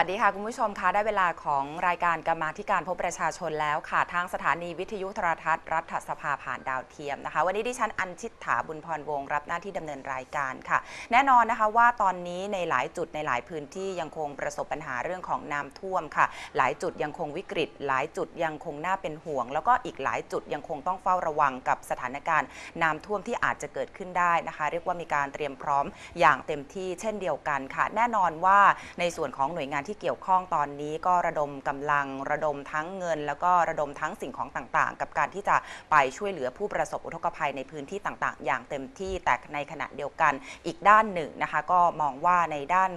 วัสดีค่ะคุณผู้ชมคะได้เวลาของรายการกรรมาธิการพบประชาชนแล้วค่ะ ทางสถานีวิทยุโทรทัศน์รัฐสภาผ่านดาวเทียมนะคะ วันนี้ดิฉันอัญชิตถาบุญพรวงรับหน้าที่ดำเนินรายการค่ะ แน่นอนนะคะว่าตอนนี้ในหลายจุดในหลายพื้นที่ยังคงประสบปัญหาเรื่องของน้ำท่วมค่ะ หลายจุดยังคงวิกฤต หลายจุดยังคงน่าเป็นห่วง แล้วก็อีกหลายจุดยังคงต้องเฝ้าระวังกับสถานการณ์น้ำท่วมที่อาจจะเกิดขึ้นได้นะคะ เรียกว่ามีการเตรียมพร้อมอย่างเต็มที่เช่นเดียวกันค่ะ แน่นอนว่าในส่วนของหน่วยงานที่เกี่ยวข้องตอนนี้ก็ระดมกำลังระดมทั้งเงิน แล้วก็ระดมทั้งสิ่งของต่างๆ กับการที่จะไปช่วยเหลือผู้ประสบอุทกภัยในพื้นที่ต่างๆ อย่างเต็มที่แต่ในขณะเดียวกันอีกด้านหนึ่งนะคะก็มองว่าในด้าน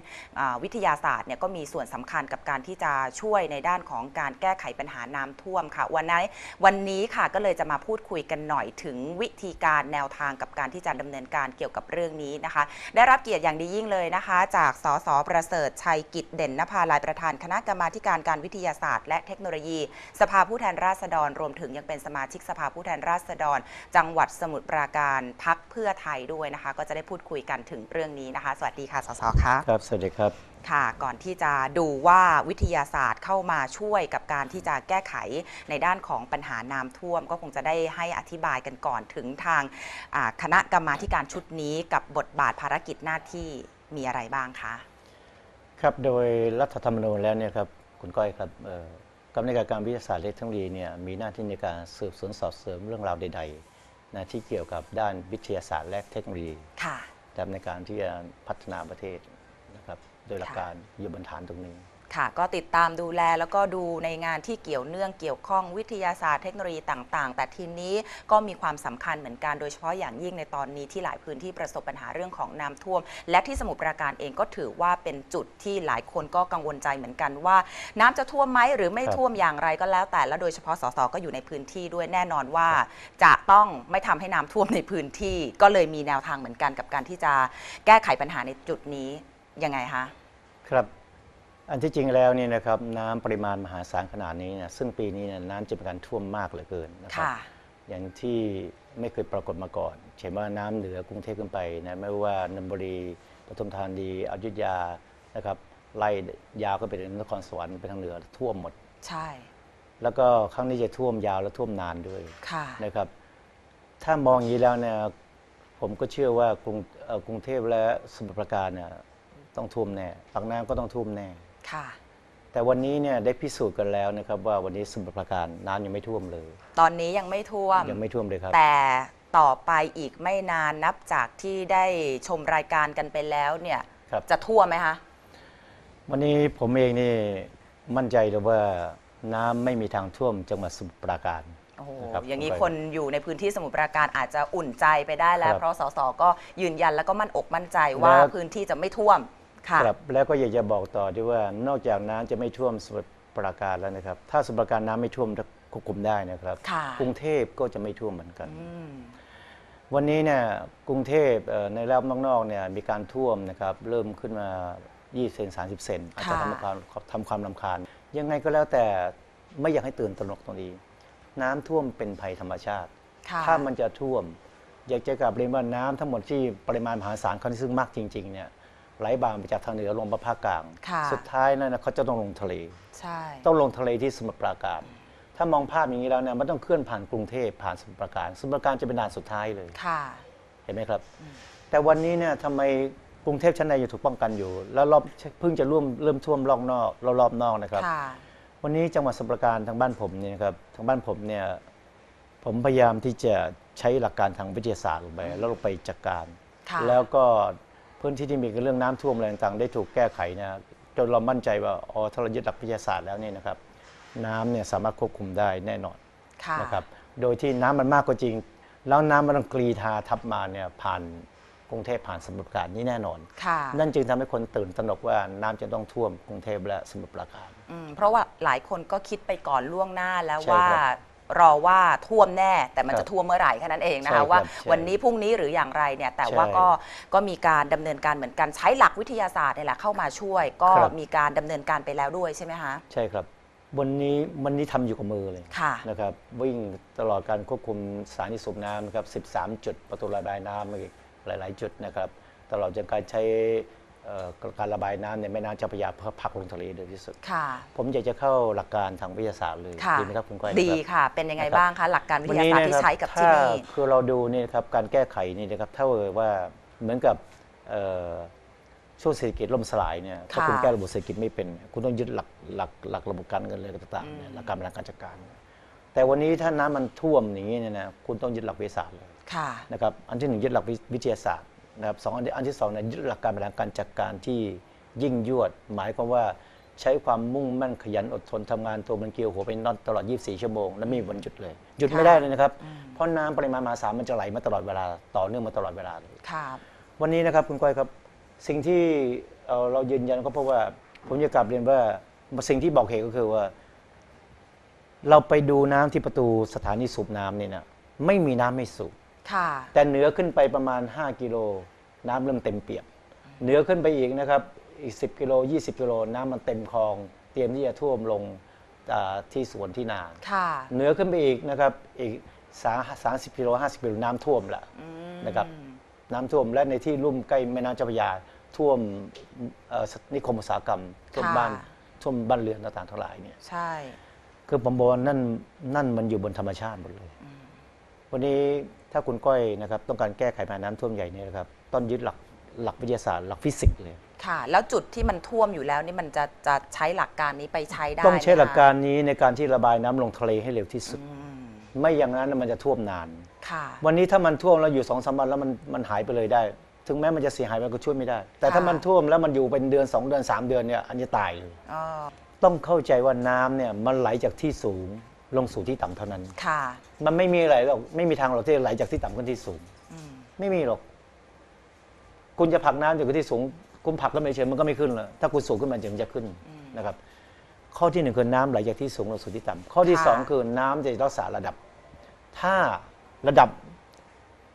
วิทยาศาสตร์เนี่ยก็มีส่วนสำคัญกับการที่จะช่วยในด้านของการแก้ไขปัญหาน้ำท่วมค่ะวันนี้วันนี้ค่ะก็เลยจะมาพูดคุยกันหน่อยถึงวิธีการแนวทางกับการที่จะดำเนินการเกี่ยวกับเรื่องนี้นะคะ ได้รับเกียรติอย่างดียิ่งเลยนะคะ จากสสประเสริฐชัยกิจเด่นนภาลายประธานคณะกรรมาการการวิทยาศาสตร์ และเทคโนโลยี สภาผู้แทนราษฎร รวมถึงยังเป็นสมาชิกสภาผู้แทนราษฎร จังหวัดสมุทรปราการพักเพื่อไทยด้วยนะคะ ก็จะได้พูดคุยกันถึงเรื่องนี้นะคะ สวัสดีค่ะสสคะครับ สวัสดีครับค่ะก่อนที่จะดูว่าวิทยาศาสตร์เข้ามาช่วยกับการที่จะแก้ไขในด้านของปัญหาน้ำท่วม ก็คงจะได้ให้อธิบายกันก่อนถึงทางคณะกรรมาการชุดนี้กับบทบาทภารกิจหน้าที่มีอะไรบ้างคะ ครับโดยรัฐธรรมนูญแล้วเนี่ยครับคุณก้อยครับเอ่อกรรมการการวิทยาศาสตร์และเทคโนโลยีเนี่ยมีหน้าที่ในการสืบสวนสอบสวนเรื่องราวใดๆนะที่เกี่ยวกับด้านวิทยาศาสตร์และเทคโนโลยีค่ะนะครับในการที่จะพัฒนาประเทศนะครับโดยหลักการอยู่บนฐานตรงนี้ ค่ะ ก็ติดตามดูแลแล้วก็ดูในงานที่เกี่ยวเนื่องเกี่ยวข้องวิทยาศาสตร์เทคโนโลยีต่างๆ แต่ทีนี้ก็มีความสำคัญเหมือนกันโดยเฉพาะอย่างยิ่งในตอนนี้ที่หลายพื้นที่ประสบปัญหาเรื่องของน้ำท่วม และที่สมุทรปราการเองก็ถือว่าเป็นจุดที่หลายคนก็กังวลใจเหมือนกันว่า น้ำจะท่วมไหมหรือไม่ท่วมอย่างไรก็แล้วแต่และโดยเฉพาะสสก็อยู่ในพื้นที่ด้วยแน่นอนว่า จะต้องไม่ทำให้น้ำท่วมในพื้นที่ ก็เลยมีแนวทางเหมือนกันกับการที่จะแก้ไขปัญหาในจุดนี้ยังไงคะครับ อันที่จริงแล้วเนี่ยนะครับน้ำปริมาณมหาศาลขนาดนี้เนี่ยซึ่งปีนี้เนี่ยน้ำจะเป็นการท่วมมากเหลือเกินนะครับ ค่ะ อย่างที่ไม่เคยปรากฏมาก่อนเห็นว่าน้ำเหนือกรุงเทพขึ้นไปนะไม่ว่านนทบุรีปทุมธานีอยุธยานะครับไล่ยาวก็ไปถึงนครสวรรค์ไปทางเหนือท่วมหมด ใช่ แล้วก็ครั้งนี้จะท่วมยาวและท่วมนานด้วยค่ะ นะครับ ถ้ามองอย่างนี้แล้วเนี่ยผมก็เชื่อว่ากรุงเอ่อกรุงเทพและสมุทรปราการเนี่ยต้องท่วมแน่ปากน้ำก็ต้องท่วมแน่ ค่ะ แต่วันนี้เนี่ยได้พิสูจน์กันแล้วนะครับว่าวันนี้สมุทรปราการน้ำยังไม่ท่วมเลย ตอนนี้ยังไม่ท่วม ยังไม่ท่วมเลยครับ แต่ต่อไปอีกไม่นานนับจากที่ได้ชมรายการกันไปแล้วเนี่ย ครับ จะท่วมไหมคะ วันนี้ผมเองนี่มั่นใจเลยว่าน้ำไม่มีทางท่วมจังหวัดสมุทรปราการ โอ้โห นะครับอย่างนี้ผมไปคนอยู่ในพื้นที่สมุทรปราการอาจจะอุ่นใจไปได้แล้วครับเพราะสสก็ยืนยันแล้วก็มั่นอกมั่นใจว่าแล้ว พื้นที่จะไม่ท่วม ค่ะ ครับแล้วก็อยากจะบอกต่อด้วยว่านอกจากน้ำจะไม่ท่วมสมุทรปราการแล้วนะครับ ถ้าสมุทรปราการน้ำไม่ท่วมควบคุมได้นะครับ ค่ะ กรุงเทพก็จะไม่ท่วมเหมือนกัน อืม วันนี้เนี่ยกรุงเทพเอ่อในรอบนอกๆเนี่ยมีการท่วมนะครับเริ่มขึ้นมา 20 เซน30 เซนอาจจะทำความทำความลำคาญ ยังไงก็แล้วแต่ไม่อยากให้ตื่นตระหนกตรงนี้ น้ำท่วมเป็นภัยธรรมชาติ ค่ะ ถ้ามันจะท่วม อยากจะกลับเรียนว่าน้ำทั้งหมดที่ปริมาณมหาศาลเขาซึ่งมากจริงๆเนี่ย ไหลบ่ามาจากทางเหนือลงมาภาคกลาง ค่ะ สุดท้ายนั่นนะเขาจะต้องลงทะเล ใช่ ต้องลงทะเลที่สมุทรปราการ ถ้ามองภาพอย่างนี้แล้วเนี่ยมันต้องเคลื่อนผ่านกรุงเทพผ่านสมุทรปราการ สมุทรปราการจะเป็นด่านสุดท้ายเลย ค่ะ เห็นไหมครับ แต่วันนี้เนี่ยทำไมกรุงเทพชั้นในยังถูกป้องกันอยู่ แล้วรอบเพิ่งจะร่วมเริ่มท่วมรอบนอกรอบๆนอกนะครับ ค่ะ วันนี้จังหวัดสมุทรปราการทางบ้านผมเนี่ยนะครับทางบ้านผมเนี่ยผมพยายามที่จะใช้หลักการทางวิทยาศาสตร์ลงไปแล้วลงไปจัดการ ค่ะ แล้วก็ พื้นที่ที่มีเรื่องน้ำท่วมอะไรต่างๆ ได้ถูกแก้ไขนะจนเรามั่นใจว่าอ๋อถ้าเรายึดหลักวิทยาศาสตร์แล้วเนี่ยนะครับน้ำเนี่ยสามารถควบคุมได้แน่นอนค่ะนะครับโดยที่น้ำมันมากก็จริง แล้วน้ำมันต้องกรีธาทับมาเนี่ยผ่านกรุงเทพผ่านสมุทรปราการนี่แน่นอนค่ะนั่นจึงทำให้คนตื่นตระหนกว่าน้ำจะต้องท่วมกรุงเทพและสมุทรปราการอืมเพราะว่าหลายคนก็คิดไปก่อนล่วงหน้าแล้วใช่ว่าค รับรอว่าท่วมแน่ แต่มันครับจะท่วมเมื่อไหร่แค่นั้นเองนะใช่ครัคะบว่าใช่วันนี้พรุ่งนี้หรืออย่างไรเนี่ยแต่ว่าใช่ก็ก็มีการดำเนินการเหมือนกันใช้หลักวิทยาศาสตร์เนี่ยแหละเข้ามาช่วย ก็ครับ มีการดำเนินการไปแล้วด้วยใช่ไหมคะใช่ครับ วันนี้วันนี้ทำอยู่กับมือเลยค่ะ นะครับวิ่งตลอดการควบคุมสถานีสูบน้ำนะครับ 13 จุดประตูระบายน้ำอีกหลาย ๆ จุดนะครับ ตลอดจนการใช้เอ่อ การระบายน้ำในแม่น้ำเจ้าพระยาเพื่อผลักลงทะเลโดยที่สุด ค่ะ ผมอยากจะเข้าหลักการทางวิทยาศาสตร์เลยค่ะ ดีไหมครับคุณก้อยดีรับ ค่ะ เป็นยังไงนะครับบ้างคะ หลักการวิวันทยานี้ศาสตร์นะที่ครับใช้กับที่ถ้านี่คือเราดูนี่นะครับการแก้ไขนี่นะครับเท่ากับว่าเหมือนกับเอ่อช่วงเศรษฐกิจล่มสลายเนี่ยถ้าค่ะคุณแก้ระบบเศรษฐกิจไม่เป็น คุณต้องยึดหลักหลักหลักระบบการเงินอะไรต่างๆเนี่ยอืมหลักการบริหารการจัดการ แต่วันนี้ถ้าน้ำมันท่วมอย่างนี้เนี่ยนะคุณต้องยึดหลักวิทยาศาสตร์เลยค่ะ นะครับอันที่หนึ่งยึดหลักวิทยาศาสตร์ นะครับสองอันที่อันที่สองเนี่ยยึดหลักการบริหารการจัดการที่ยิ่งยวด หมายความว่าใช้ความมุ่งมั่นขยันอดทนทำงานตัวมันเกลียวหัวเป็นนอนตลอด 24 ชั่วโมง และไม่มีวันหยุดเลย หยุดไม่ได้เลยนะครับ เพราะน้ำปริมาณมหาศาลมันจะไหลมาตลอดเวลาต่อเนื่องมาตลอดเวลาเลยค่ะวันนี้นะครับคุณก้อยครับสิ่งที่เอ่อเรายืนยันก็เพราะว่าผมจะกลับเรียนว่าสิ่งที่บอกเหตุก็คือว่า เราไปดูน้ำที่ประตูสถานีสูบน้ำเนี่ยนะไม่มีน้ำให้สูบ ค่ะ แต่เหนือขึ้นไปประมาณ 5 กิโล น้ำเริ่มเต็มเปี่ยมเหนือขึ้นไปอีกนะครับอีก 10 กิโล 20 กิโลน้ำมันเต็มคลอง เตรียมที่จะท่วมลงอ่าที่สวนที่นา ค่ะ เหนือขึ้นไปอีกนะครับอีกสามสิบกิโล50กิโลน้ำท่วมละ อืม นะครับ น้ำท่วมและในที่ลุ่มใกล้แม่น้ำเจ้าพระยาท่วมเอ่อนิคมอุตสาหกรรมท่วมค่ะ บ้านท่วมบ้านเรือนต่างๆทั้งหลายเนี่ยใช่ คือผมบอกว่านั่นนั่นมันอยู่บนธรรมชาติหมดเลย วันนี้ ถ้าคุณก้อยนะครับต้องการแก้ไขปัญหาน้ำท่วมใหญ่เนี่ยนะครับต้องยึดหลักหลักวิทยาศาสตร์หลักฟิสิกส์เลยค่ะ แล้วจุดที่มันท่วมอยู่แล้วนี่มันจะจะใช้หลักการนี้ไปใช้ได้ต้องใช้ไมคะหลักการนี้ในการที่ระบายน้ำลงทะเลให้เร็วที่สุดอืมไม่อย่างนั้นมันจะท่วมนาน ค่ะ วันนี้ถ้ามันท่วมแล้วอยู่สองสามวันแล้วมันมันหายไปเลยได้ ถึงแม้มันจะเสียหายมันก็ช่วยไม่ได้ แต่ถ้าค่ะมันท่วมแล้วมันอยู่เป็นเดือนสองเดือนสามเดือนเนี่ยอันนี้ตายเลย อ๋อ ต้องเข้าใจว่าน้ำเนี่ยมันไหลจากที่สูง ลงสู่ที่ต่ำเท่านั้น ค่ะ มันไม่มีอะไรหรอกไม่มีทางหรอกที่จะไหลจากที่ต่ำขึ้นที่สูง อืม ไม่มีหรอก คุณจะผลักน้ำจากที่สูง คุณผลักแล้วไม่เฉยมันก็ไม่ขึ้นเลยถ้าคุณสูงขึ้นมาถึงจะขึ้นนะครับ ข้อที่หนึ่งคือน้ำไหลจากที่สูงลงสู่ที่ต่ำข้อที่ค่ะ สองคือน้ำจะรักษาระดับ ถ้าระดับ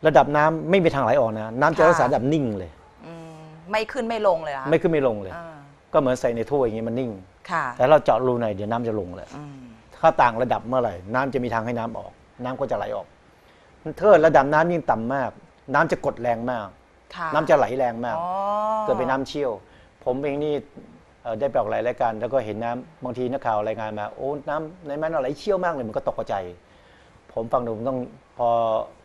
ระดับน้ำไม่มีทางไหลออกนะ น้ำจะรักษาระดับนิ่งเลย อืมไม่ขึ้นไม่ลงเลยเหรอคะไม่ขึ้นไม่ลงเลย อ่าก็เหมือนใส่ในถ้วยอย่างนี้มันนิ่ง ค่ะแต่เราเจาะรูในเดี๋ยวน้ำจะลงเลยอืม ถ้าต่างระดับเมื่อไหร่ น้ำจะมีทางให้น้ำออก น้ำก็จะไหลออกถ้าระดับน้ำยิ่งต่ำมาก น้ำจะกดแรงมากค่ะน้ำจะไหลแรงมากอ๋อเกิดเป็นน้ำเชี่ยว ผมเองนี่เอ่อได้ไปออกหลายรายการ แล้วก็เห็นน้ำบางทีนักข่าวรายงานมา โอ้ น้ำในแม่น้ำไหลเชี่ยวมากเลย มันก็ตกใจ ผมฟังดูผมต้องพอ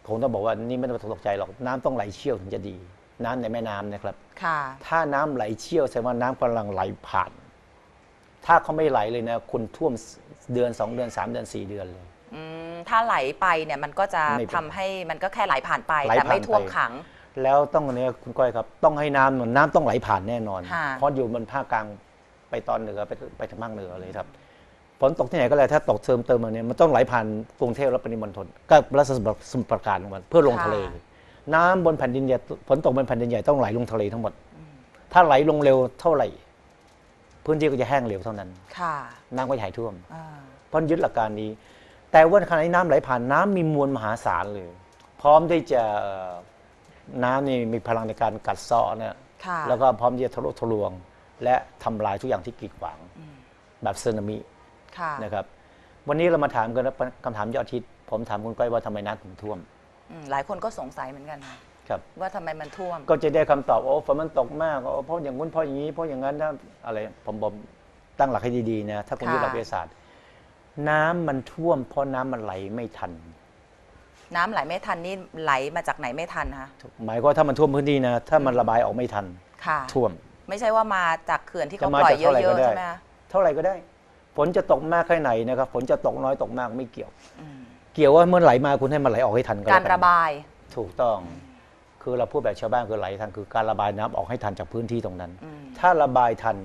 ผมต้องบอกว่านี่ไม่ต้องตกใจหรอก น้ำต้องไหลเชี่ยวถึงจะดี น้ำในแม่น้ำนะครับค่ะถ้าน้ำไหลเชี่ยวแสดงว่าน้ำกำลังไหลผ่าน ถ้าเขาไม่ไหลเลยนะ คุณท่วม เดือนสองเดือนสามเดือนสี่เดือนเลย อืมถ้าไหลไปเนี่ยมันก็จะไม่เป็นทำให้มันก็แค่ไหลผ่านไป ไหลแต่ไม่ผ่านไปท่วมขัง แล้วต้องอันนี้คุณก้อยครับ ต้องให้น้ำน้ำต้องไหลผ่านแน่นอน ค่ะ เพราะอยู่บนภาคกลางไปตอนเหนือไปไปทางภาคเหนือเลยครับฝนตกที่ไหนก็แล้วถ้าตกเติมเติมมาเนี่ยมันต้องไหลผ่านกรุงเทพและปริมณฑลก็รัฐสมุทรปราการลงมาเพื่อลงทะเล น้ำบนแผ่นดินใหญ่ฝนตกบนแผ่นดินใหญ่ต้องไหลลงทะเลทั้งหมด ถ้าไหลลงเร็วเท่าไหร่ พื้นที่ก็จะแห้งเร็วเท่านั้น ค่ะน้ำก็จะหายท่วม อ่าเพราะยึดหลักการนี้ แต่ว่าขณะที่น้ำไหลผ่านน้ำมีมวลมหาศาลเลย พร้อมที่จะเอ่อน้ำนี่มีพลังในการกัดเซาะเนี่ยค่ะแล้วก็พร้อมที่จะทะลุทะลวง และทำลายทุกอย่างที่กีดขวางแบบสึนามิค่ะนะครับ วันนี้เรามาถามกันนะคำถามยอดฮิตผมถามคุณก้อยว่าทำไมน้ำถึงท่วม อืมหลายคนก็สงสัยเหมือนกันค่ะ ครับ ว่าทำไมมันท่วม ก็จะได้คำตอบโอ้ฝนมันตกมากโอ้เพราะอย่างนู้นเพราะอย่างนี้เพราะอย่างนั้นถ้าอะไรผมบอกตั้งหลักให้ดีๆนะถ้าคุณค่ะ ยึดหลักวิทยาศาสตร์ น้ำมันท่วม เพราะน้ำมันไหลไม่ทัน น้ำไหลไม่ทันนี่ไหลมาจากไหนไม่ทันคะหมายความว่าถ้ามันท่วมพื้นที่นะ ถ้ามันระบายออกไม่ทัน ค่ะ ท่วม ไม่ใช่ว่ามาจากเขื่อนที่เขาจะมาปล่อยจากเยเท่าไหร่ก็อะๆได้ ใช่ไหมคะเท่าไหร่ก็ได้ ฝนจะตกมากแค่ไหนนะครับฝนจะตกน้อยตกมากไม่เกี่ยว อืมเกี่ยวว่าเมื่อไหลมาคุณให้มันไหลออกให้ทันก็การแล้วนระบาย ถูกต้อง คือเราพูดแบบชาวบ้านคือไหลทันคือการระบายน้ำออกให้ทันจากพื้นที่ตรงนั้นอืมถ้าระบายทัน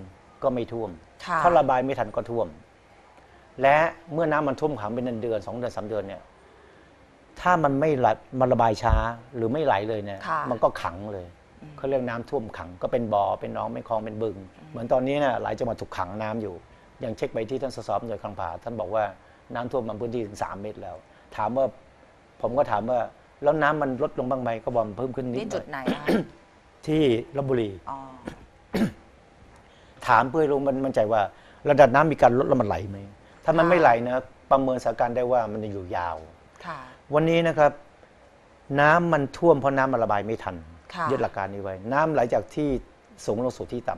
ก็ไม่ท่วมค่ะถ้าระบายไม่ทันก็ท่วม และเมื่อน้ำมันท่วมขังเป็นเดือนๆสองเดือนสามเดือนเนี่ย ถ้ามันไม่ไหลมันระบายช้าหรือไม่ไหลเลยเนี่ยค่ะมันก็ขังเลยเขาเรียกน้ำท่วมขังก็เป็นบ่อเป็นหนองเป็นคลองเป็นบึง เหมือนตอนนี้เนี่ยหลายจังหวัดถูกขังน้ำอยู่ อย่างเช็คไปที่ท่านสสหน่วยคลังผาท่านบอกว่าน้ำท่วมบางพื้นที่ถึงสามเมตรแล้ว ถามว่าผมก็ถามว่า แล้วน้ำมันลดลงบ้างไหมก็บอกมันเพิ่มขึ้นนิดนี่หน่จุอดยไหนคะที่ลบบุรี อ๋อถามเพื่อให้รู้มันมั่นใจว่า ระดับน้ำมีการลดแล้วมันไหลไหมถ้ามันค่ะไม่ไหลนะประเมินสถานการณ์ได้ว่ามันจะอยู่ยาว ค่ะ วันนี้นะครับ น้ำมันท่วมเพราะน้ำมันระบายไม่ทันค่ะ ยึดหลักการนี้ไว้ น้ำไหลจากที่สูงลงสู่ที่ต่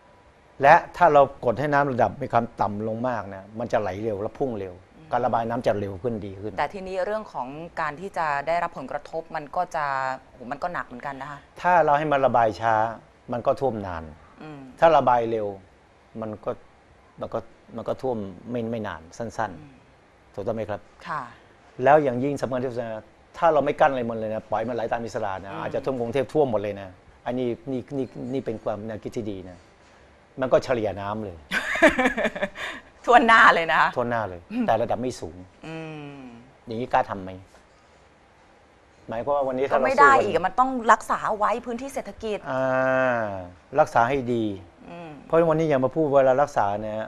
ำและถ้าเรากดให้น้ำระดับมีความต่ำลงมากนะมันจะไหลเร็วและพุ่งเร็ว การระบายน้ำจะเร็วขึ้นดีขึ้น แต่ทีนี้เรื่องของการที่จะได้รับผลกระทบมันก็จะโหมันก็หนักเหมือนกันนะคะถ้าเราให้มันระบายช้ามันก็ท่วมนาน อืม ถ้าระบายเร็วมันก็มันก็มันก็ท่วมไม่ไม่นานสั้นๆถูกต้องไหมครับ ค่ะ แล้วอย่างยิ่งสำคัญที่สุดนะถ้าเราไม่กั้นอะไรมันเลยนะปล่อยมันไหลตามอิสระนะอาจจะท่วมกรุงเทพท่วมหมดเลยนะอันนี้นี่นี่นี่เป็นความแนวคิดที่ดีนะมันก็เฉลี่ยน้ำเลย ทวนหน้าเลยนะคะ ทั่วหน้าเลย แต่ระดับไม่สูง อืม อย่างนี้กล้าทำไหมหมายความว่าวันนี้ก็ถ้าเราไม่สู้ได้กันอีกอะมันต้องรักษาเอาไว้พื้นที่เศรษฐกิจ อ่ารักษาให้ดี อืม เพราะวันนี้อย่างมาพูดเวลารักษาเนี่ย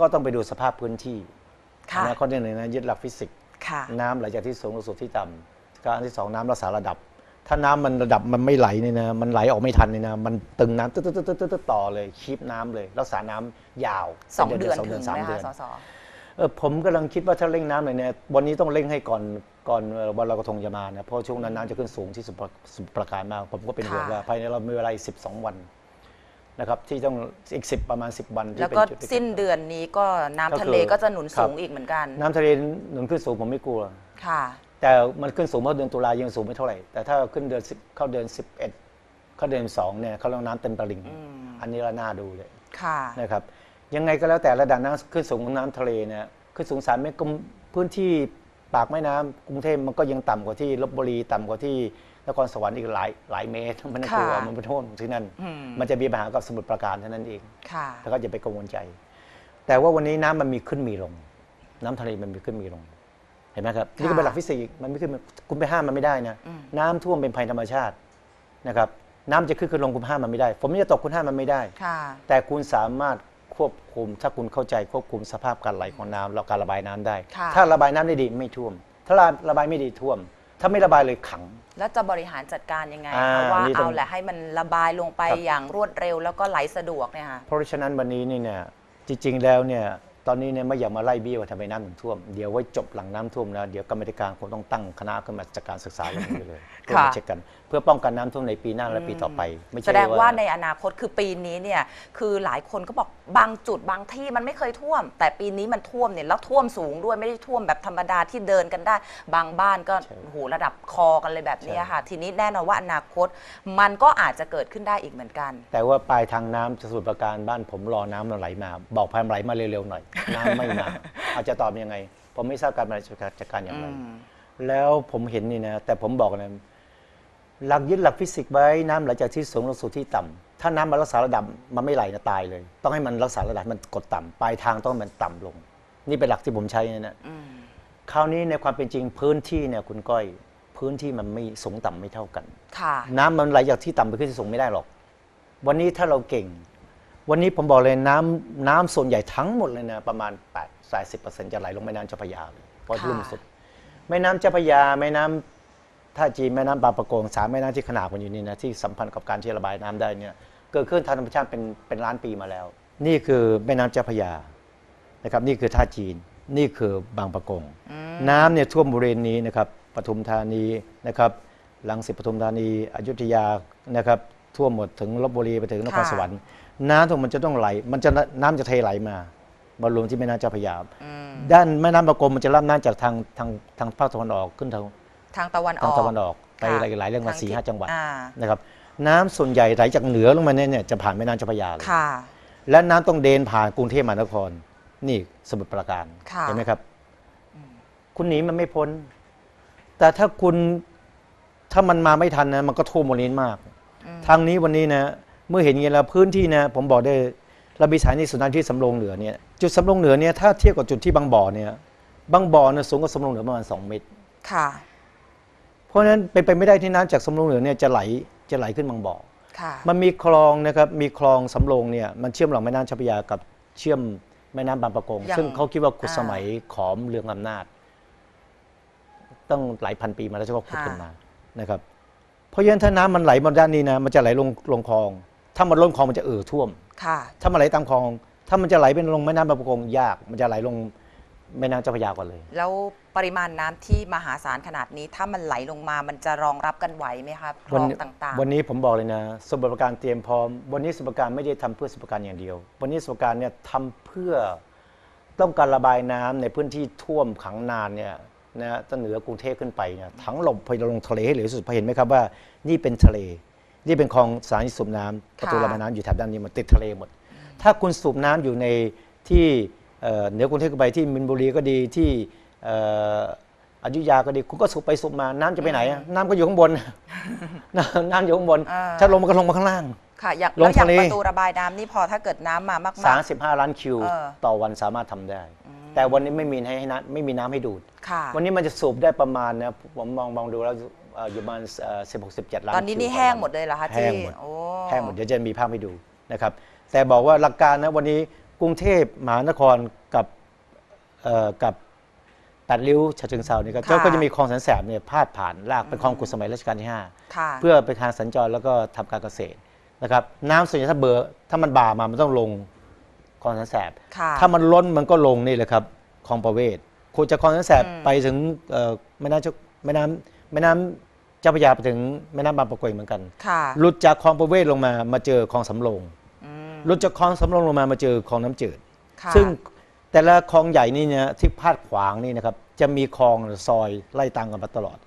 ก็ต้องไปดูสภาพพื้นที่ค่ะ นะข้อที่หนึ่งนะยึดหลักฟิสิกส์ค่ะ น้ำไหลจากที่สูงลงสู่ที่ต่ำการที่สองน้ำรักษาระดับ ถ้าน้ำมันระดับมันไม่ไหลเนี่ยนะมันไหลออกไม่ทันเนี่ยนะมันตึงน้ำตึ๊ดตึ๊ดตึ๊ดตึ๊ดตึ๊ดต่อเลยคีบน้ำเลยรักษาน้ำยาวสองเดือนสองถึเดือนงสามไหมเดืคะอนสสเออผมกำลังคิดว่าถ้าเร่งน้ำหน่อยเนี่ยวันนี้ต้องเร่งให้ก่อนก่อนเอ่อวันลอยกระทงจะมานะเพราะช่วงนั้นน้ำจะขึ้นสูงที่สุดประสุดประการมาก ผมก็เป็นห่วงค่ะว่าภายในเรามีเวลาอีก12วันนะครับที่ต้องอีก10ประมาณ 10 วันที่แล้วเป็นก็จุดที่สิ้นเดือนนี้ก็น้ำก็คือทะเลก็จะหนุนครับสูงอีกเหมือนกัน น้ำทะเลหนุนขึ้นสูงผมไม่กลัวค่ะ แต่มันขึ้นสูงเพราะเดือนตุลายังสูงไม่เท่าไหร่ แต่ถ้าขึ้นเดือน10เข้าเดือน11เข้าเดือน2เนี่ยเขาลงน้ำเต็มตลิ่งอืมอันนี้ละน่าดูเลยค่ะนะครับยังไงก็แล้วแต่ระดับน้ำขึ้นสูงของน้ำทะเลเนี่ยขึ้นสูงสามเมตรก็พื้นที่ปากแม่น้ำกรุงเทพมันก็ยังต่ำกว่าที่ลบบุรีต่ำกว่าที่นครสวรรค์อีกหลายหลายเมตร มันน่ากลัวค่ะมันเป็นโทษที่นั่นอืมมันจะมีปัญหากับสมุทรปราการเท่านั้นเองค่ะแล้วก็อย่าไปกังวลใจ แต่ว่าวันนี้น้ำมันมีขึ้นมีลง น้ำทะเลมันมีขึ้นมีลง เห็นไหมครับนี่ก็เป็นหลักฟิสิกส์มันไม่ขึ้นคุณไปห้ามมันไม่ได้นะอืมน้ำท่วมเป็นภัยธรรมชาตินะครับน้ำจะขึ้นขึ้นลงคุณห้ามมันไม่ได้ฝนมันจะตกคุณห้ามมันไม่ได้ค่ะแต่คุณสามารถควบคุม ถ้าคุณเข้าใจควบคุมสภาพการไหลของน้ำแล้วการระบายน้ำได้ค่ะถ้าระบายน้ำได้ดีไม่ท่วม ถ้าระบายไม่ดีท่วม ถ้าไม่ระบายเลยขัง แล้วจะบริหารจัดการยังไงอ่าคะว่านี่ต้เอาองแหละให้มันระบายลงไปครับอย่างรวดเร็วแล้วก็ไหลสะดวกเนี่ยค่ะเพราะฉะนั้นวันนี้นี่เนี่ยจริง ๆ แล้วเนี่ย ตอนนี้เนี่ยไม่อยากมาไล่เบี้ยว่าทำไมน้ำถึงท่วม เดี๋ยวไว้จบหลังน้ำท่วมแล้วเดี๋ยวกรรมธิการคงต้องตั้งคณะขึ้นมาจัดการศึกษาเรื่องนี้เลยเพื่อมาค่ะเช็คกันเพื่อป้องกันน้ำท่วมในปีหน้าและปีต่อไป ไม่แสใช่ดงว่า ในอนาคตคือปีนี้เนี่ยคือหลายคนก็บอกบางจุดบางที่มันไม่เคยท่วม แต่ปีนี้มันท่วมเนี่ยแล้วท่วมสูงด้วยไม่ได้ท่วมแบบธรรมดาที่เดินกันได้ บางบ้านก็ใช่โอ้โหระดับคอกันเลยแบบเนี้ยใช่ ค่ะ ทีนี้แน่นอนว่าอนาคตมันก็อาจจะเกิดขึ้นได้อีกเหมือนกัน แต่ว่าปลายทางน้ำจะสมุทรปราการบ้านผมรอน้ำมันไหลมา บอกพายไหลมาเร็วๆหน่อย น้ำไม่มาอาจจะตอบยังไง ผมไม่ทราบการบริหารจัดการอย่างไรอืมแล้วผมเห็นนี่นะ แต่ผมบอกนะ หลักยึดหลักฟิสิกส์ไว้น้ำไหลจากที่สูงลงสู่ที่ต่ำถ้าน้ำมันรักษาระดับมันไม่ไหลนะตายเลย ต้องให้มันรักษาระดับมันกดต่ำปลายทางต้องให้มันต่ำลง นี่เป็นหลักที่ผมใช้นะนะอืมคราวนี้ในความเป็นจริงพื้นที่เนี่ยคุณก้อยพื้นที่มันไม่สูงต่ำไม่เท่ากันค่ะน้ำมันไหลจากที่ต่ำไปขึ้นที่สูงไม่ได้หรอก วันนี้ถ้าเราเก่ง วันนี้ผมบอกเลยน้ำน้ำส่วนใหญ่ทั้งหมดเลยนะประมาณ8 80จะไหลลงแม่น้ำเจ้าพระยาเลยเพราะค่ะลุ่มสุดแม่น้ำเจ้าพระยาแม่น้ำ ท่าจีนแม่น้ำบางประกงสามแม่น้ำที่ขนาดกันอยู่นี่นะที่สัมพันธ์กับการที่ระบายน้ำได้เนี่ยเกิดขึ้นทางธรรมชาติเป็นเป็นล้านปีมาแล้ว นี่คือแม่น้ำเจ้าพระยานะครับนี่คือท่าจีนนี่คือบางประกง น้ำเนี่ยท่วมบริเวณนี้นะครับปทุมธานีนะครับลังสิตปทุมธานีอยุธยานะครับท่วมหมดถึงลบบุรีไปถึงนครค่ะสวรรค์ น้ำท่วมมันจะต้องไหล มันจะน้ำจะเทไหลมาบรรรวมที่แม่น้ำเจ้าพระยาอืมด้านแม่น้ำบางกงมันจะรับน้ำจากทางทางทางภาคตะวันออกขึ้นทาง ทางตะวันอทางอกตะวันออกไปค่ะหลายๆเรื่องมาทสี่ทิศห้าจังหวัดอ่า นะครับน้ำส่วนใหญ่ไหลจากเหนือลงมาเนี่ยเนี่ยจะผ่านแม่น้ำเจ้าพระยาเลย ค่ะ และน้ำต้องเดินผ่านกรุงเทพมหานคร นี่สมุทรปราการค่ะ เห็นไหมครับ คุณหนีมันไม่พ้น แต่ถ้าคุณถ้ามันมาไม่ทันนะมันก็ท่วมบริเวณมากทางนี้วันนี้นะ เมื่อเห็นอย่างนี้แล้วพื้นที่นะ ผมบอกได้เรามีสถานีสุนันที่สำโรงเหนือเนี่ยจุดสำโรงเหนือเนี่ยถ้าเทียบกับจุดที่บางบ่อเนี่ยบางบ่อเนี่ยสูงกว่าสำโรงเหนือประมาณ 2 เมตร ค่ะเพ ราะฉะนั้นเป็นไปไม่ได้ที่น้ำจากสำโรงเหนือเนี่ยจะไหลจะไหลขึ้นบางบ่อ ค่ะ มันมีคลองนะครับ มีคลองสำโรงเนี่ย มันเชื่อมหลังแม่น้ำเจ้าพระยากับเชื่อมแม่น้ำบางประกง อย่างซึ่งเขาคิดว่าขุดอ่า สมัยขอมเรืองอำนาจ ต้องหลายพันปีมาแล้วที่เขาขุดค่ะขึ้นมานะครับ เพราะฉะนั้นถ้าน้ำมันไหลมาด้านนี้นะ มันจะไหลลงลงคลอง ถ้ามันล้นคลองมันจะเอ่อท่วม ค่ะ ถ้ามันไหลตามคลอง ถ้ามันจะไหลเป็นลงแม่น้ำบางประกงยาก มันจะไหลลง แม่น้ำเจ้าพระยาก่อนเลย แล้วปริมาณน้ำที่มหาศาลขนาดนี้ถ้ามันไหลลงมามันจะรองรับกันไหวไหมครับคลวัองนี้ต่างวันนี้ผมบอกเลยนะสมุทรปราการเตรียมพร้อม วันนี้สมุทรปราการไม่ได้ทำเพื่อสมุทรปราการอย่างเดียว วันนี้สมุทรปราการเนี่ยทำเพื่อต้องการระบายน้ำในพื้นที่ท่วมขังนานเนี่ยนะตั้งเหนือกรุงเทพขึ้นไปเนี่ยทั้งหลบไปลงทะเลให้เหลือที่สุดเพราะเห็นไหมครับว่า นี่เป็นทะเล นี่เป็นคลองสายสูบน้ำประตูระบายน้ำอยู่แถบด้านนี้มันติดทะเลหมด ถ้าคุณสูบน้ำอยู่ในที่ เอ่อเหนือกรุงเทพขึ้นไปที่มินบุรีก็ดีที่เอ่ออยุธยาก็ดีคุณก็สูบไปสูบมาน้ำจะไปไหนอะน้ำก็อยู่ข้างบน น้ำน้ำอยู่ข้างบนอ่าถ้าลงมันก็ลงมาข้างล่างๆค่ะอย่างลงแล้วอย่างทะเลประตูระบายน้ำนี่พอถ้าเกิดน้ำมามากๆ35ล้านคิวเออต่อวันสามารถทำได้ แต่วันนี้ไม่มีให้ให้น้ำไม่มีน้ำให้ดูดค่ะวันนี้มันจะสูบได้ประมาณนะผมมองมองดูแล้วเอ่ออยู่ประมาณสิบหกสิบเจ็ดล้านตอนนี้คิวนี่ต่แห้งวัหมดเลยเหรอคะแห้ที่งหมดโอ้แห้งหมดเดี๋ยวจะมีภาพให้ดูนะครับแต่บอกว่าหลักการนะวันนี้ก รุงเทพมหานครกับเอ่อกับแปดริ้วฉะเชิงเซาเนี่ยก็ค่ะก็จะมีคลองแสนแสบเนี่ยพาดผ่านลากเป็นคลองขุดสมัยรัชกาลที่ค่ะ5เพื่อไปทางสัญจรแล้วก็ทำการเกษตรนะครับน้ำส่วนใหญ่ถ้าเบอร์ถ้ามันบ่ามามันต้องลงคลองแสนแสบค่ะถ้ามันล้นมันก็ลงนี่เลยครับคลองประเวศขุดจากคลองแสนแสบอืม ไปถึงเอ่อแม่น้ำเจ้าแม่น้ำแม่น้ำเจ้าพระยาไปถึงแม่น้ำบางปะกงเหมือนกันค่ะ หลุดจากคลองประเวศลงมามาเจอคลองสำโรงอืม หลุดจากคลองสำโรงลงมามาเจอคลองน้ำจืด ค่ะซึ่งแต่ละคลองใหญ่นี่เนี่ยที่พาดขวางนี่นะครับจะมีคลองซอยไล่ตามกันมาตลอด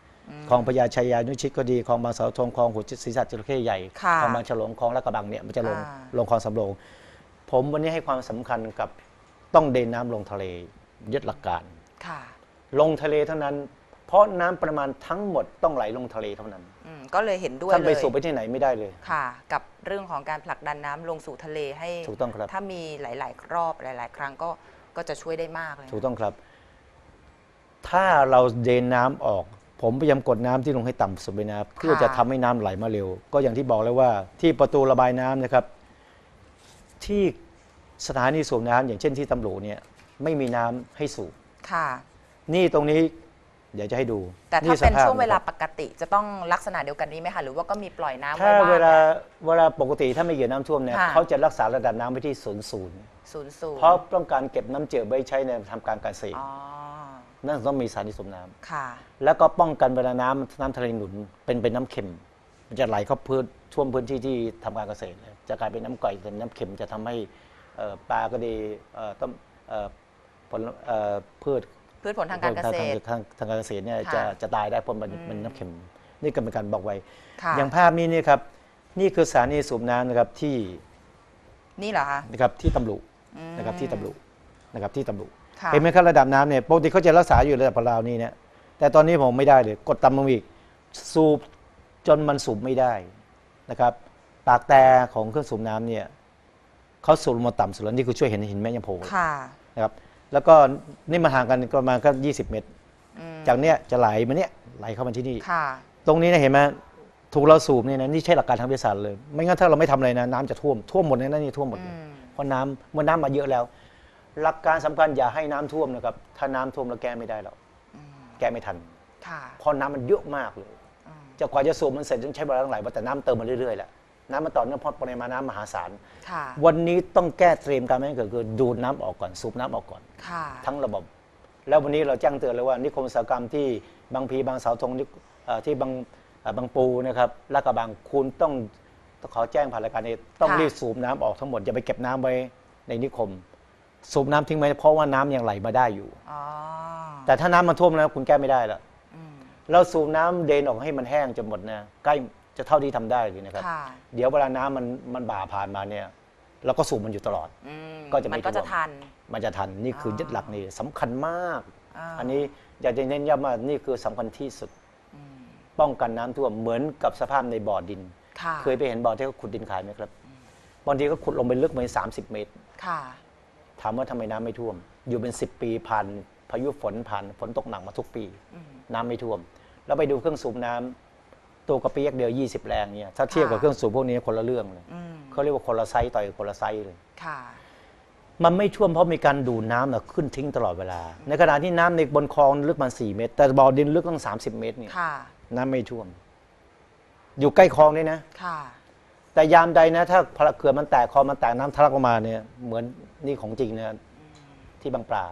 คลองพญาชัยยานุชิตก็ดีคลองบางเสาธงคลองหัวศรีสัตว์จระเข้ใหญ่ค่ะคลองบางฉลงคลองลาดกระบังเนี่ยมันจะลงอ่า ลงคลองสำโรง ผมวันนี้ให้ความสำคัญกับต้องเดินน้ำลงทะเลยึดหลักการ ค่ะ ลงทะเลเท่านั้น เพราะน้ำประมาณทั้งหมดต้องไหลลงทะเลเท่านั้นอืม ก็เลยเห็นด้วยท่านเลไปยสูบไปที่ไหนไม่ได้เลย ค่ะ กับเรื่องของการผลักดันน้ำลงสู่ทะเลให้ถูกต้องครับ ถ้ามีหลาย ๆ รอบหลาย ๆ ครั้งก็ก็จะช่วยได้มากเลยนะถูกต้องครับ ถ้าเราเดนน้ำออก ผมพยายามกดน้ำที่ลงให้ต่ำสุดไปนะเพื่อจะทำให้น้ำไหลมาเร็ว ก็อย่างที่บอกแล้วว่า ที่ประตูระบายน้ำนะครับ ที่สถานีสูบน้ำอย่างเช่นที่ตำรวจเนี่ยไม่มีน้ำให้สูบค่ะ นี่ตรงนี้ เดี๋ยวจะให้ดูแต่ถ้าเป็นสภพช่วงเวลานะครับปกติจะต้องลักษณะเดียวกันนี้ไหมคะหรือว่าก็มีปล่อยน้ำถ้าไว้บ้างเวลาเวลาปกติถ้าไม่เกี่ยวน้ำท่วมเนี่ยค่ะเขาจะรักษาระดับน้ำไว้ที่ศูนย์ศูนย์ศูนย์ศูนย์เพราะต้องการเก็บน้ำเจือไว้ใช้ในทำการเกษตรอ๋อนั่นต้องมีสถานีสูบน้ำค่ะ แล้วก็ป้องกันเวลาน้ำน้ำทะเลหนุนเป็นเป็นน้ำเค็ม มันจะไหลเข้าพื้นท่วมพื้นที่ที่ทำการเกษตรเลยจะกลายเป็นน้ำก่อยเป็นน้ำเค็มจะทำให้เอ่อปลาก็ดีเอ่อต้นเอ่อผลเอ่อพืช พืชผลทางการเกษตรทางทางการเกษตรเนี่ยค่ะจะจะตายได้เพราะมันอืมมันน้ำเค็ม นี่ก็เป็นการบอกไว้ค่ะอย่างภาพนี้เนี่ยครับ นี่คือสถานีสูบน้ำนะครับที่นี่เหรอคะนะครับที่ตำลุอืมนะครับที่ตำลุนะครับที่ตำลุค่ะเห็นไหมครับระดับน้ำเนี่ยปกติเขาจะรักษาอยู่ระดับราวนี้เนี่ยแต่ตอนนี้ผมไม่ได้เลย กดต่ำลงอีกสูบจนมันสูบไม่ได้นะครับ ปากแต่ของเครื่องสูบน้ำเนี่ยเขาสูบลงมาต่ำสุดแล้วนี่คือช่วยเห็นเห็นแม่ยังโผล่ค่ะนะครับ แล้วก็นี่มันห่างกันประมาณก็20เมตร อืมจากเนี้ยจะไหลมาเนี้ยไหลเข้ามาที่นี่ ค่ะ ตรงนี้นะเห็นไหมถูกเราสูบเนี่ยนะนี่ใช่หลักการทางวิทยาศาสตร์เลย ไม่งั้นถ้าเราไม่ทำอะไรนะน้ำจะท่วมท่วมหมดเลยนะนี่ท่วมหมดเลยอืม เพราะน้ำเมื่อน้ำมาเยอะแล้ว หลักการสำคัญอย่าให้น้ำท่วมนะครับถ้าน้ำท่วมแล้วแก้ไม่ได้หรอกอืมแก้ไม่ทันค่ะเพราะน้ำมันเยอะมากเลยอืมจะกว่าจะสูบมันเสร็จต้องใช้เวลาตั้งหลายวันแต่น้ำเติมมาเรื่อยๆแหละ น้ำมันต่อเนื่องเพราะปริมาณน้ำมหาศาล ค่ะ วันนี้ต้องแก้เตรียมการไม่ให้เกิดคือดูดน้ำออกก่อนสูบน้ำออกก่อน ค่ะ ทั้งระบบ แล้ววันนี้เราแจ้งเตือนเลยว่านิคมอุตสาหกรรมที่บางพีบางเสาธงนิเอ่อที่บางเอ่อบางปูนะครับลาดกระบังคุณต้องต้องขอแจ้งผ่านรายการนี้ต้องค่ะ รีบสูบน้ำออกทั้งหมดอย่าไปเก็บน้ำไว้ในนิคม สูบน้ำทิ้งไว้เพราะว่าน้ำยังไหลมาได้อยู่ อ๋อแต่ถ้าน้ำมันท่วมแล้วคุณแก้ไม่ได้แล้ว อืม เราสูบน้ำเดนออกให้มันแห้งจนหมดนะใกล้ จะเท่าที่ทำได้เลยนะครับ ค่ะเดี๋ยวเวลาน้ำมันมันบ่าผ่านมาเนี่ยเราก็สูบมันอยู่ตลอด อืมก็จะไม่มันก็ท่วมจะทัน มันจะทันนี่คือออยึดหลักนี่สำคัญมากาอันนี้อยากจะเน้นย้ำว่านี่คือสำคัญที่สุด อืมป้องกันน้ำท่วมเหมือนกับสภาพในบ่อดิน ค่ะเคยไปเห็นบ่อที่เขาขุดดินขายไหมครับบางทีก็ขุดลงไปลึกไปสามสิบเมตร ค่ะถามว่าทำไมน้ำไม่ท่วม อยู่เป็น 10 ปีผ่านพายุฝนผ่านฝนตกหนักมาทุกปี อืมน้ำไม่ท่วม แล้วไปดูเครื่องสูบน้ำ ตัวกระเปียกเดียว 20 แรงเนี่ยถ้าเทียบกับค่ะเครื่องสูบพวกนี้คนละเรื่องเลยอืมเขาเรียกว่าคนละไซส์ต่อยคนละไซส์เลย ค่ะ มันไม่ท่วมเพราะมีการดูดน้ำน่ะขึ้นทิ้งตลอดเวลา ในขณะที่น้ำในบนคลองลึกมัน 4 เมตร แต่บ่อดินลึกตั้ง 30 เมตรเนี่ยค่ะ น้ำไม่ท่วม อยู่ใกล้คลองนี่นะ ค่ะ แต่ยามใดนะ ถ้าพระเขื่อนมันแตกคลองมันแตกน้ำทะลักออกมาเนี่ยเหมือนนี่ของจริงนะที่บางปลา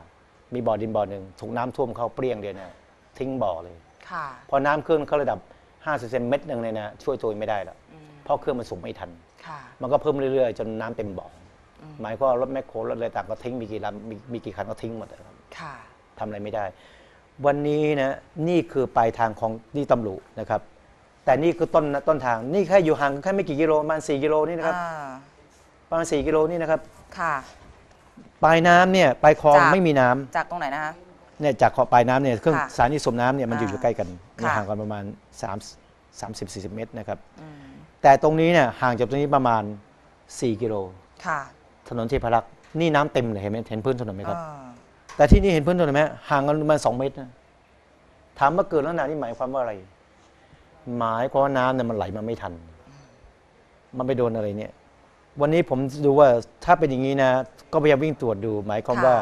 มีบ่อดินบ่อหนึ่งถูกน้ำท่วมเข้าเปรี้ยงเดียวเนี่ยทิ้งบ่อเลย ค่ะ พอน้ำขึ้นเขาระดับ 50เซนเม็ดหนึ่งเลยนะช่วยตัวเองไม่ได้แล้วอืมเพราะเครื่องมันสูงไม่ทัน ค่ะ มันก็เพิ่มเรื่อยๆ จนน้ำเต็มบ่ออม หมายความว่ารถแมคโครรถอะไรต่างก็ทิ้งมีกี่ลำมีมีกี่คันก็ทิ้งหมดนะครับค่ะ ทำอะไรไม่ได้ วันนี้นะนี่คือปลายทางของนี่ตำรุนะครับ แต่นี่คือต้นต้นทางนี่แค่อยู่ห่างกันแค่ไม่กี่กิโลประมาณ4กิโลนี่นะครับอ่า ประมาณ4กิโลนี่นะครับค่ะ ปลายน้ำเนี่ยปลายคลองจาก ไม่มีน้ำจากตรงไหนนะคะ เนี่ยจากขอบปลายน้ำเนี่ยเครื่องค่ะสถานีสูบน้ำเนี่ยมันอยู่อ่าอยู่ใกล้กันค่ะ ห่างกันประมาณ3 30 40 เมตรนะครับ อืมแต่ตรงนี้เนี่ยห่างจากตรงนี้ประมาณ 4 กิโล ค่ะถนนเทพารักษ์นี่น้ำเต็มเลยเห็นไหมเห็นพื้นถนนไหมครับ อ่าแต่ที่นี่เห็นพื้นถนนไหมห่างกันประมาณสองเมตรนะถามว่าเกิดลักษณะนี้หมายความว่าอะไร หมายความว่าน้ำเนี่ยมันไหลมาไม่ทัน มันไปโดนอะไรเนี่ย วันนี้ผมดูว่าถ้าเป็นอย่างนี้นะ ก็พยายามวิ่งตรวจดู หมายความว่า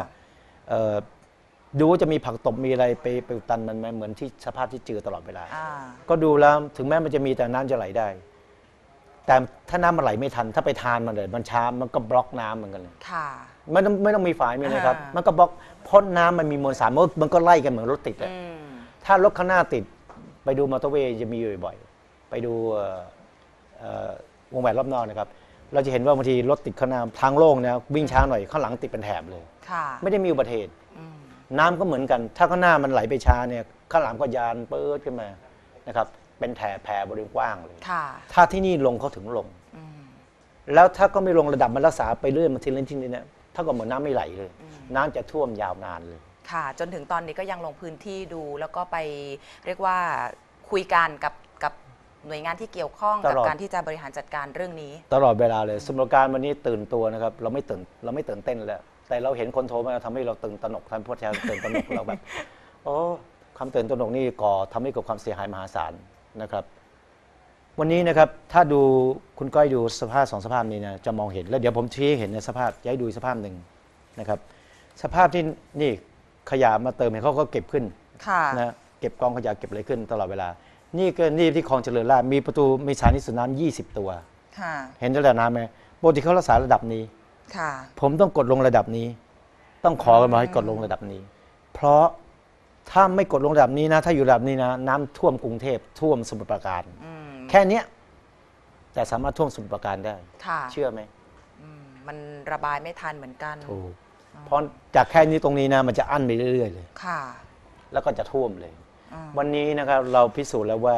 เอ่อ ดูว่าจะมีผักตบมีอะไรไปไปอุดตันมันไหมเหมือนที่สภาพที่เจอตลอดเวลา อ่า ก็ดูแล้วถึงแม้มันจะมีแต่น้ำจะไหลได้ แต่ถ้าน้ำมันไหลไม่ทัน ถ้าไปทานมันเลยมันช้ามันก็บล็อกน้ำเหมือนกันเลยค่ะ ไม่ต้องไม่ต้องมีฝายมีนะครับ อ่ามั มันก็บล็อกพ่นน้ำมันมีมวลสารมันก็มันก็ไล่กันเหมือนรถติดอะ อืม ถ้ารถข้างหน้าติดไปดูมอเตอร์เวย์จะมีอยู่บ่อยๆไปดูเอ่อเอ่อวงแหวนรอบนอกนะครับ เราจะเห็นว่าบางทีรถติดข้างหน้าทางโล่งนะวิ่งช้าหน่อยข้างหลังติดเป็นแถบเลย ค่ะ ไม่ได้มีอุบัติเหตุอืม น้ำก็เหมือนกัน ถ้าข้างหน้ามันไหลไปช้าเนี่ยข้างหลังก็ยานเปิดขึ้นมานะครับ เป็นแถบแผ่บริเวณกว้างเลยค่ะถ้าที่นี่ลงเขาถึงลงอืมแล้วถ้าก็ไม่ลงระดับมันรักษาไปเรื่อยมาทีละนิดทีละนิดเนี่ยเท่ากับเหมือนน้ำไม่ไหลเลย น้ำจะท่วมยาวนานเลย ค่ะ จนถึงตอนนี้ก็ยังลงพื้นที่ดูแล้วก็ไปเรียกว่าคุยกันกับกับหน่วยงานที่เกี่ยวข้องตกับลอดการที่จะบริหารจัดการเรื่องนี้ ตลอดเวลาเลยสมรการวันนี้ตื่นตัวนะครับ เราไม่ตื่นเราไม่ตื่นเต้นแล้ว แต่เราเห็นคนโทรมาทำให้เราตื่นตระหนกทำให้พวกชาวตื่นตระหนกเราแบบโอ้ความตื่นตระหนกนี่ก่อทำให้เกิดความเสียหายมหาศาลนะครับ วันนี้นะครับถ้าดูคุณก้อยดูสภาพสองสภาพนี้นะจะมองเห็นแล้วเดี๋ยวผมชี้ให้เห็นในสภาพย้ายดูอีกสภาพหนึ่งนะครับ สภาพที่นี่ขยะมาเติมเห็นเขาก็เก็บขึ้นค่ะ นะเก็บกองขยะเก็บอะไรขึ้นตลอดเวลา นี่ก็นี่ที่คลองเจริญราษฎร์มีประตูมีสถานีสูบน้ำ20 ตัว ค่ะ เห็นระดับน้ำไหมปกติเขารักษาระดับนี้ ค่ะ ผมต้องกดลงระดับนี้ ต้องขอกันมาให้กดลงระดับนี้ เพราะถ้าไม่กดลงระดับนี้นะ ถ้าอยู่ระดับนี้นะ น้ำท่วมกรุงเทพท่วมสมุทรปราการ อืมแค่เนี้ยแต่สามารถท่วมสมุทรปราการได้ ค่ะเชื่อไหมอืมมันระบายไม่ทันเหมือนกัน ถูกเพราะจากแค่นี้ตรงนี้นะ มันจะอั้นไปเรื่อยๆเลย ค่ะแล้วก็จะท่วมเลย อืมวันนี้นะครับเราพิสูจน์แล้วว่า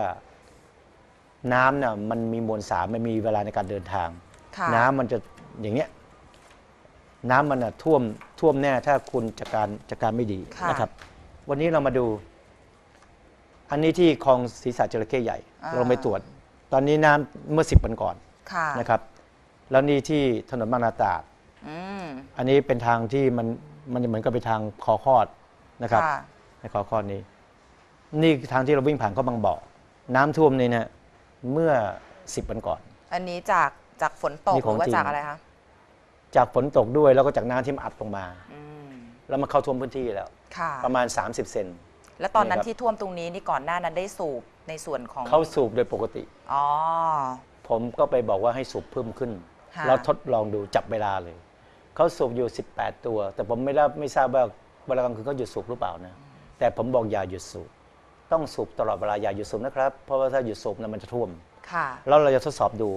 น้ำน่ะมันมีมวลสารมันมีเวลาในการเดินทาง ค่ะน้ำมันจะอย่างเงี้ย น้ำมันน่ะท่วมท่วมแน่ถ้าคุณจัดการจัดการไม่ดีค่ะ นะครับ วันนี้เรามาดู อันนี้ที่คลองศรีษะจระเข้ใหญ่ อ่า เราไปตรวจ ตอนนี้น้ำเมื่อสิบวันก่อนค่ะนะครับ แล้วนี่ที่ถนนบางนาตราด อืมอันนี้เป็นทางที่มันมันจะเหมือนกับเป็นทางคอคอดนะครับ ค่ะ ในคอคอดนี้ นี่คือทางที่เราวิ่งผ่านเข้าบางบ่อน้ำท่วมนี่นะเมื่อสิบวันก่อน อันนี้จากจากฝนตกนี่หของรือว่าจริง จากอะไรคะ จากฝนตกด้วยแล้วก็จากน้ำที่มันอัดลงมา อืมแล้วมันเข้าท่วมพื้นที่แล้ว ค่ะ ประมาณ 30 เซน แล้วตอนนั้นนี่ครับ ที่ท่วมตรงนี้นี่ก่อนหน้านั้นได้สูบในส่วนของเขาสูบโดยปกติ อ๋อ ผมก็ไปบอกว่าให้สูบเพิ่มขึ้น ค่ะ แล้วทดลองดูจับเวลาเลย เขาสูบอยู่ 18 ตัว แต่ผมไม่ได้ไม่ทราบว่าเวลากลางคืนเขาหยุดสูบหรือเปล่านะ แต่ผมบอกอย่าหยุดสูบ ต้องสูบตลอดเวลาอย่าหยุดสูบนะครับ เพราะว่าถ้าหยุดสูบนะมันจะท่วม ค่ะ แล้วเราจะทดสอบดู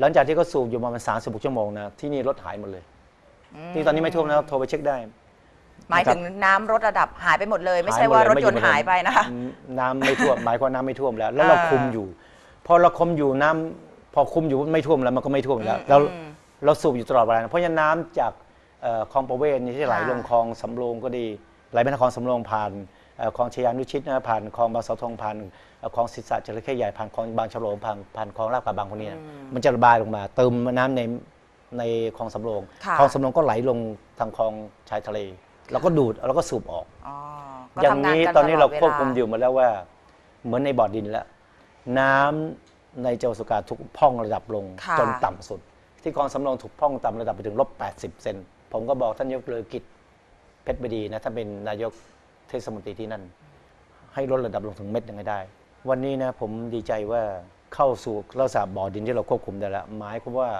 หลังจากที่เขาสูบอยู่ประมาณ36ชั่วโมงนะที่นี่รถหายหมดเลยนี่ตอนนี้ไม่ท่วมนะครับโทรไปเช็คได้ หมายถึงน้ำลดระดับหายไปหมดเลย ไม่ใช่หยหดว่าเลรถยนต์ม่หายไปนะคะอืมน้ำไม่ท่วมหมายความน้ำไม่ท่วมแล้ว แล้วเราอ่าคุมอยู่ พอเราคุมอยู่น้ำพอคุมอยู่ไม่ท่วมแล้วมันก็ไม่ท่วมแล้วเราอืมเราสูบอยู่ตลอดเวลานะเพราะฉะนั้นน้ำจากเอ่อคลองประเวศนี่ที่ไหลค่ะลงคลองสำโรงก็ดีไหลไปทางคลองสำโรงผ่านเอ่อ คลองชยานุชิตนะผ่านคลองบางเสาธงผ่านเอ่อคลองศิษะจระเข้ใหญ่ผ่านคลองบางฉลงผ่านผ่านคลองลาดกระบังพวกนี้นะมันจะระบายลงมา เติมน้ำในในคลองสำโรงค่ะคลองสำโรงก็ไหลลงทางคลองชายทะเล แล้วก็ดูดแล้วก็สูบออกอ๋อก็อย่างทำงนี้กัตอนนี้เราลดวลควบคุมอยู่หมาแล้วว่า เหมือนในบ่อดินแล้ว น้ำในจังหวัดสุราษฎร์ถูกพร่องระดับลงค่ะจนต่ำสุด ที่คลองสำโรงถูกพร่องต่ำระดับไปถึงลบ80เซนผมก็บอกท่านนายกเลอกิจเพชรบดีนะถ้าเป็นนายก เทศมนตรีที่นั่น ให้ลดระดับลงถึงเม็ดยังไงได้ วันนี้นะผมดีใจว่าเข้าสู่เราสาบบ่อดินที่เราควบคุมได้แล้วหมายความว่า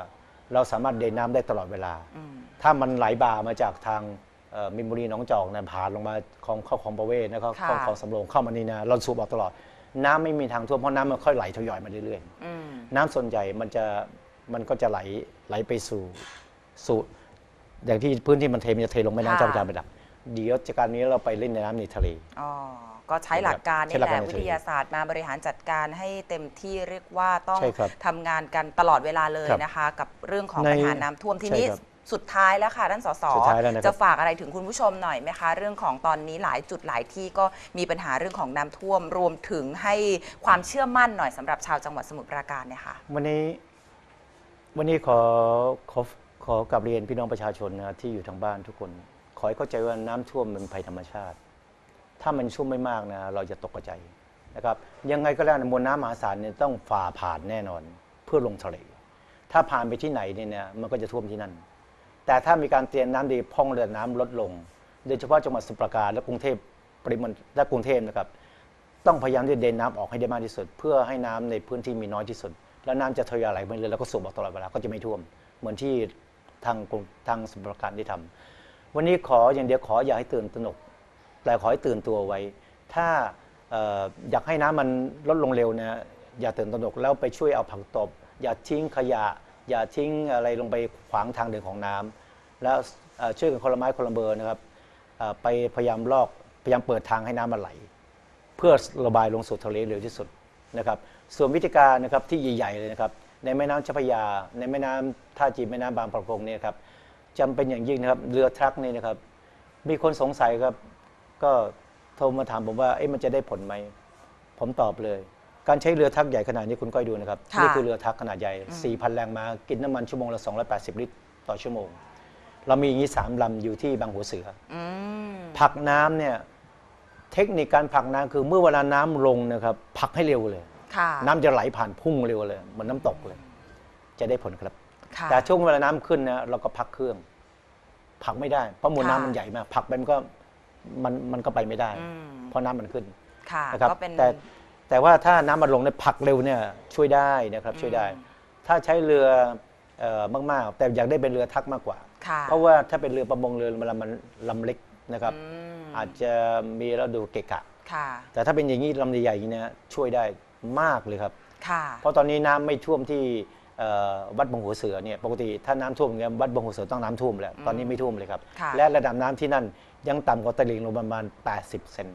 เราสามารถเดนน้ำได้ตลอดเวลาอืมถ้ามันไหลบ่ามาจากทางเเอ่อมินบุรีหนองจอกนะผ่านลงมาคลองเข้าคลองประเวศแล้วก็ค่ะเข้าคลองสำโรงเข้ามานี่นะเราสูบออกตลอด น้ำไม่มีทางท่วมเพราะน้ำมันค่อยไหลทยอยมาเรื่อยๆอืมน้ำส่วนใหญ่มันจะมันก็จะไหลไหลไปสู่สู่อย่างที่พื้นที่มันเทมันจะเทลงแม่น้ำค่ะเจ้าพระยาไปดับ เดี๋ยวจากการนี้เราไปเล่นในน้ำในทะเล อ๋อ ก็ใช้หลักการใช้นี่หลักแหการละในวิเชิงทยาศาสตร์มาบริหารจัดการให้เต็มที่เรียกว่าต้องใช่ครับทำงานกันตลอดเวลาเลยครับนะคะ กับเรื่องของในปัญหาน้ำท่วมทีใช่นี้ครับสุดท้ายแล้วค่ะท่านสสสุดท้ายแล้วนะครับ จะฝากอะไรถึงคุณผู้ชมหน่อยไหมคะ เรื่องของตอนนี้หลายจุดหลายที่ก็มีปัญหาเรื่องของน้ำท่วม รวมถึงให้ความเชื่อมั่นหน่อยสำหรับชาวจังหวัดสมุทรปราการเนี่ยค่ะ วันนี้วันนี้ขอขอขอกลับเรียนพี่น้องประชาชนนะที่อยู่ทางบ้านทุกคน ขอให้เข้าใจว่าน้ำท่วมมันเป็นภัยธรรมชาติ ถ้ามันชุ่มไม่มากนะเราจะตกใจนะครับยังไงก็แล้วมวลน้ำมหาศาลเนี่ยต้องฝ่าผ่านแน่นอนเพื่อลงทะเลถ้าผ่านไปที่ไหนเนี่ยนะมันก็จะท่วมที่นั่น แต่ถ้ามีการเตรียมน้ำดีพ่องระดับน้ำลดลง โดยเฉพาะจังหวัดสุพรปราการและกรุงเทพปริมณและกรุงเทพนะครับ ต้องพยายามที่จะเดินน้ำออกให้ได้มากที่สุด เพื่อให้น้ำในพื้นที่มีน้อยที่สุด แล้วน้ำจะทยอยไหลไปเรื่อยแล้วก็สูบออกตลอดเวลาก็จะไม่ท่วม เหมือนที่ทางทางสุพรปราการได้ทำ วันนี้ขออย่างเดียวขออย่าให้ตื่นตระหนก แต่ขอให้ตื่นตัวไว้ ถ้าออยากให้น้ำมันลดลงเร็วนะอย่าตื่นตระหนกแล้วไปช่วยเอาผักตบ อย่าทิ้งขยะ อย่าทิ้งอะไรลงไปขวางทางเดินของน้ำแล้วช่วยกันคนละไม้คนละเบอร์นะครับไปพยายามลอกพยายามเปิดทางให้น้ำมันไหล เพื่อระบายลงสู่ทะเลเร็วที่สุดนะครับส่วนวิธีการนะครับที่ใหญ่ๆเลยนะครับในแม่น้ำเจ้าพระยา ในแม่น้ำท่าจีนแม่น้ำบางประกงเนี่ยครับ จำเป็นอย่างยิ่งนะครับ เรือทรัคนี่นะครับ มีคนสงสัยครับ ก็โทรมาถามผมว่าเอ๊ะมันจะได้ผลไหม ผมตอบเลย การใช้เรือทักใหญ่ขนาดนี้คุณก้อยดูนะครับ ค่ะนี่คือเรือทักขนาดใหญ่ 4,000 แรงม้ากินน้ำมันชั่วโมงละ 280 ลิตรต่อชั่วโมง เรามีอย่างนี้สามลำอยู่ที่บางหัวเสือ อืมผลักน้ำเนี่ย เทคนิคการผลักน้ำคือเมื่อเวลาน้ำลงนะครับผลักให้เร็วเลย ค่ะ น้ำจะไหลผ่านพุ่งเร็วเลยเหมือนน้ำตกเลย จะได้ผลครับค่ะ แต่ช่วงเวลาน้ำขึ้นนะเราก็พักเครื่องผลักไม่ได้ เพราะมวลค่ะน้ำมันใหญ่มากผลักไปมันก็มันมันก็ไปไม่ได้อืมเพราะน้ำมันขึ้นค่ะนะครับก็เป็นแต่แต่ว่าถ้าน้ำมันลงเนี่ยผลักเร็วเนี่ยช่วยได้นะครับช่วยได้อืมถ้าใช้เรือเอ่อมากๆ แต่อยากได้เป็นเรือทักมากกว่าค่ะเพราะว่าถ้าเป็นเรือประมงเรือลำมันลำเล็กนะครับอืมอาจจะมีแล้วดูเกะกะค่ะแต่ถ้าเป็นอย่างนี้ลำใหญ่ๆอย่างนี้นะช่วยได้มากเลยครับค่ะเพราะตอนนี้น้ำไม่ท่วมที่เอ่อ วัดบางหัวเสือเนี่ยปกติถ้าน้ำท่วมอย่างเงี้ยวัดบางหัวเสือต้องน้ำท่วมแหละตอนนี้ไม่ท่วมเลยครับค่ะและระดับน้ำที่นั่นยังต่ำกว่าตลิ่งลงประมาณ 80 เซน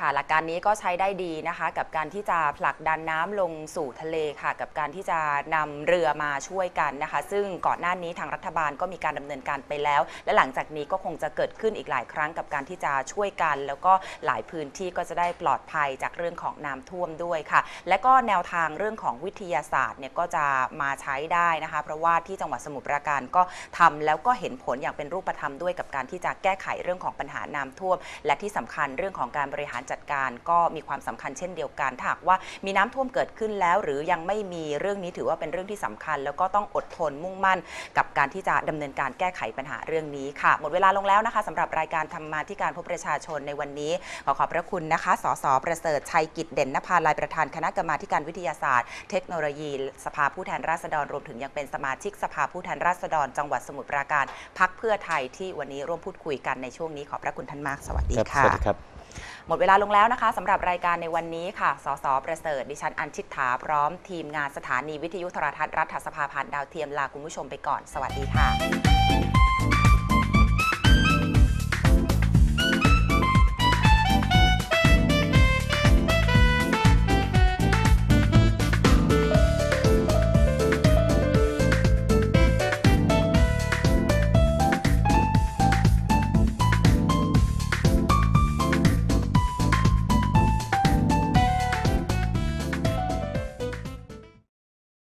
ค่ะ หลักการนี้ก็ใช้ได้ดีนะคะ กับการที่จะผลักดันน้ำลงสู่ทะเลค่ะ กับการที่จะนำเรือมาช่วยกันนะคะ ซึ่งก่อนหน้านี้ทางรัฐบาลก็มีการดำเนินการไปแล้ว และหลังจากนี้ก็คงจะเกิดขึ้นอีกหลายครั้งกับการที่จะช่วยกัน แล้วก็หลายพื้นที่ก็จะได้ปลอดภัยจากเรื่องของน้ำท่วมด้วยค่ะ และก็แนวทางเรื่องของวิทยาศาสตร์เนี่ยก็จะมาใช้ได้นะคะ เพราะว่าที่จังหวัดสมุทรปราการก็ทำแล้วก็เห็นผลอย่างเป็นรูปธรรมด้วยกับการที่จะแก้ไขเรื่องของปัญหาน้ำท่วม และที่สำคัญเรื่องของการบริหารจัดการก็มีความสำคัญเช่นเดียวกันถ้าหากว่ามีน้ำท่วมเกิดขึ้นแล้ว หรือยังไม่มีเรื่องนี้ถือว่าเป็นเรื่องที่สำคัญ แล้วก็ต้องอดทนมุ่งมั่น กับการที่จะดำเนินการแก้ไขปัญหาเรื่องนี้ค่ะ หมดเวลาลงแล้วนะคะสำหรับรายการธรรมาธิการพบประชาชนในวันนี้ ขอขอบพระคุณนะคะ สสประเสริฐชัยกิจเด่นนภาลายประธานคณะกรรมาการวิทยาศาสตร์ เทคโนโลยี สภาผู้แทนราษฎรรวมถึงยังเป็นสมาชิกสภาผู้แทนราษฎร จังหวัดสมุทรปราการพักเพื่อไทยที่วันนี้ร่วมพูดคุยกันในช่วงนี้ขอบพระคุณท่านมากสวัสดีค่ะสวัสดีครับ หมดเวลาลงแล้วนะคะสำหรับรายการในวันนี้ค่ะ สส ประเสริฐ ดิฉันอัญชิตถาพร้อมทีมงานสถานีวิทยุโทรทัศน์รัฐสภาผ่านดาวเทียมลาคุณผู้ชมไปก่อน สวัสดีค่ะ